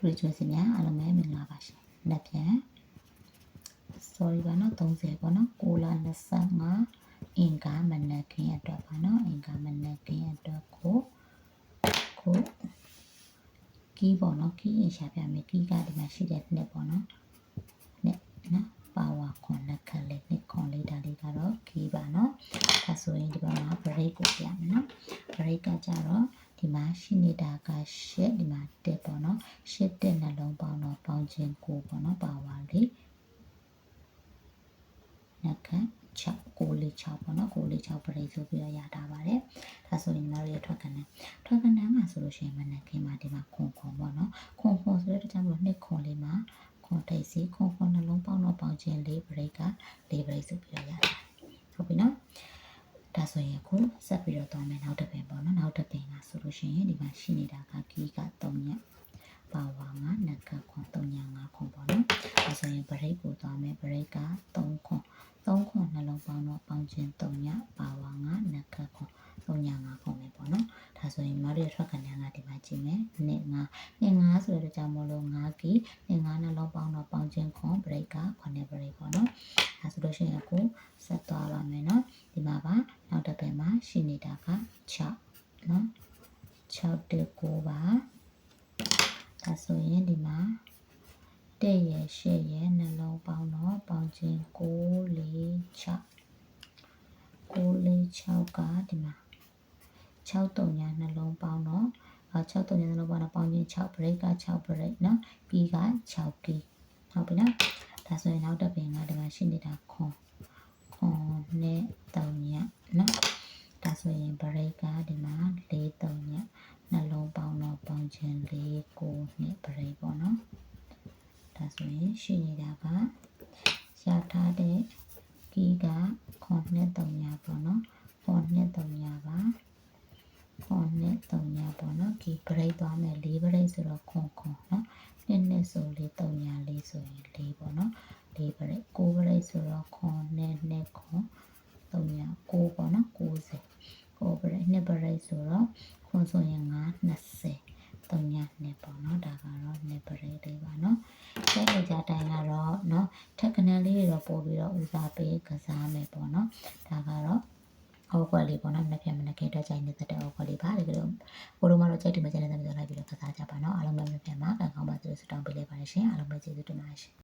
တူရီကျွေးစင်များအားလုံးပဲမင်္ဂလာပါရှင်။လက်ပြန် sorry ပါနော်30ပေါ့နော်6လ25အင်္ဂါမနက်ခင်းအတွက်ပါနော်အင်္ဂါမနက်ခင်းအတွက်ကိုကိုကီးပေါ့နော်ကီးရင်ရှာပြမယ်ကီးကဒီမှာရှိတဲ့နှစ်ပေါ့နော်နှစ်နော်ပါဝါခွန်လက်ခက်လေးနှစ်ခွန်လေးဒါလေးကတော့ကီးပါနော်ဒါဆိုရင်ဒီဘက်မှာ break ကိုပြမယ်နော် break ကကြတော့ ဒီမှာရှိနေတာကရှစ်ဒီမှာတက်ပေါ့နော်ရှစ်တက်နှလုံးပေါင်းတော့ပေါင်းခြင်းကိုပေါ့နော်ပါဝါလေးနှက်ခတ်6ကိုလေး6ပေါ့နော်ကိုလေး6ပြိဆိုပြီးတော့ရတာပါတယ်ဒါဆိုရင်ကျွန်တော်တို့ရထွက်ကနန်းထွက်ကနန်းမှာဆိုလို့ရှိရင်မနက်ခင်းမှာဒီမှာခွန်ခွန်ပေါ့နော်ခွန်ခွန်ဆိုတဲ့တခြားမလို့နှစ်ခွန်လေးမှာခွန်ထိတ်စီခွန်ခွန်နှလုံးပေါင်းတော့ပေါင်းခြင်းလေးပြိကလေးပြိဆိုပြီးတော့ရတာဟုတ်ပြီနော် ဒါဆိုရင်အခုဆက်ပြီးတော့သွားမယ်နောက်တစ်ပင်ပေါ့နော်နောက်တစ်ပင်ကဆိုလို့ရှိရင်ဒီမှာရှိနေတာကကီးက3ညက်ပါဝါ9နက်ကခွန်3ည5ခွန်ပေါ့နော်ဒါဆိုရင် break ကိုသွားမယ် break က3ခွန်3ခွန်နှလုံးပေါင်းတော့ပေါင်းခြင်း3ညပါဝါ9နက်ကခွန်3ည5ခွန်ပဲပေါ့နော်ဒါဆိုရင်မတို့ရထွက်ကနေကဒီမှာကြည့်မယ်နှစ်9နှစ်9ဆိုတဲ့ကြောင့်မလို့9ကီနှစ်9နှလုံးပေါင်းတော့ပေါင်းခြင်းခွန် break က9 break ပေါ့နော်ဒါဆိုလို့ရှိရင်အခုဆက်သွားပါမယ်နော်ဒီမှာပါနောက်တစ်ပတ်မှာ ရှိနေတာက6နော်6တက်9ပါဒါဆိုရင်ဒီမှာတဲ့ရရှေ့ရနှလုံးပေါင်းတော့ပေါင်းခြင်း9 4 6 9 4 6ကဒီမှာ6တုံညာနှလုံးပေါင်းတော့အဲ6တုံညာနှလုံးပေါင်းတော့ပေါင်းခြင်း6 break က6 break နော်ပြီးက6ကီဟုတ်ပြီနော်ဒါဆိုရင်နောက်တစ်ပင်ကဒီမှာရှိနေတာခွန်ခွန်နဲ့တုံညာနော်ဒါ ဆိုရင် break ကဒီမှာ4တုံညာနှလုံးပေါင်းတော့ပေါင်းခြင်း4 9နဲ့ break ပေါ့နော်ဒါဆိုရင်ရှိနေတာကရထားတဲ့ကီကခွန်နဲ့တုံညာပေါ့နော်ခွန်နဲ့တုံညာပါခွန်နဲ့တုံညာပေါ့နော်ကီ break သွားမယ်4 break ဆိုတော့ခွန်ခွန်နော်နှစ်နှစ်ဆိုလေးတုံညာလေးဆိုရင်4ပေါ့နော်4 break 9 break ဆိုတော့ခွန်နဲ့နှစ်ခွန်တုံညာ9ပေါ့နော်90 9 break 20ဆိုတော့ခွန်ဆိုရင်9 20သုံးညနဲ့ပေါ့နော်ဒါကတော့ library လေးပါနော်ဆက်လက်ကြတိုင်းကတော့နော်ထက်ကနန်းလေးတွေတော့ပို့ပြီးတော့ဦးစားပေးကစားမယ်ပေါ့နော်ဒါကတော့အောက်ကလေးပေါ့နော်မနေ့ကမနေ့ကတက်ကြိုင်နေတဲ့အောက်ကလေးပါလေကတော့ကိုလိုမတော့ကြိုက်တယ်မကြိုက်တယ်မကြိုက်လိုက်ပြီးတော့ကစားကြပါနော်အားလုံးပဲမနေ့ကမှာကောင်းပါသလိုစတောင်းပေးလိုက်ပါရှင်အားလုံးပဲကျေးဇူးတင်ပါတယ်ရှင်